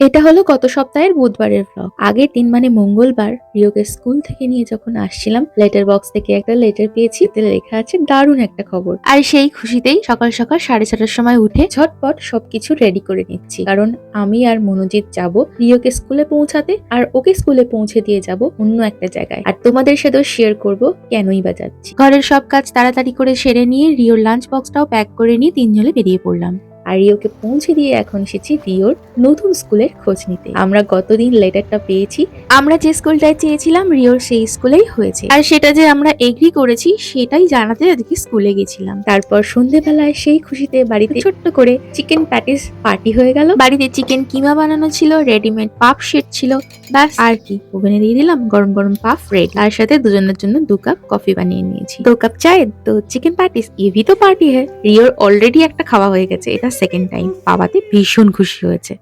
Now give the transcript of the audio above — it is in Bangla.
এটা হলো গত সপ্তাহের বুধবারের ব্লগ আগের দিন মানে মঙ্গলবার রিওকে স্কুল থেকে নিয়ে যখন আসছিলাম লেটার বক্স থেকে একটা লেটার পেয়েছি লেখা আছে, দারুণ একটা খবর। আর সেই খুশিতেই সকাল সকাল সাড়ে ছটার সময় উঠে ঝটপট সবকিছু রেডি করে নিচ্ছি। কারণ আমি আর মনোজিৎ যাব রিওকে স্কুলে পৌঁছাতে, আর ওকে স্কুলে পৌঁছে দিয়ে যাব অন্য একটা জায়গায়। আর তোমাদের সাথেও শেয়ার করব কেনই বা যাচ্ছি। ঘরের সব কাজ তাড়াতাড়ি করে সেরে নিয়ে রিওর লাঞ্চ বক্সটাও প্যাক করে নিয়ে তিনজনে বেরিয়ে পড়লাম। আর রিওকে পৌঁছে দিয়ে এখন এসেছি রিওর নতুন স্কুলের খোঁজ নিতে। আমরা গতদিন লেটারটা পেয়েছি। আমরা যে স্কুলটায় চেয়েছিলাম, রিওর সেই স্কুলেই হয়েছে। আর সেটা যে আমরা এগ্রি করেছি, সেটাই জানাতে আজকে স্কুলে গেছিলাম। তারপর সন্ধেবেলায় সেই খুশিতে বাড়িতে ছোট্ট করে চিকেন প্যাটিস পার্টি হয়ে গেল। বাড়িতে চিকেন কিমা বানানো ছিল, রেডিমেড পাপ শিট ছিল, ব্যাস। আর কি, ওভেনে দিয়ে দিলাম গরম গরম পাফ, রেড। তার সাথে দুজনের জন্য দু কাপ কফি বানিয়ে নিয়েছি। দু কাপ চায়, তো চিকেন প্যাটিস এভি তো পার্টি হ্যাঁ রিওর অলরেডি একটা খাওয়া হয়ে গেছে, এটা সেকেন্ড টাইম পাওয়াতে ভীষণ খুশি হয়েছে।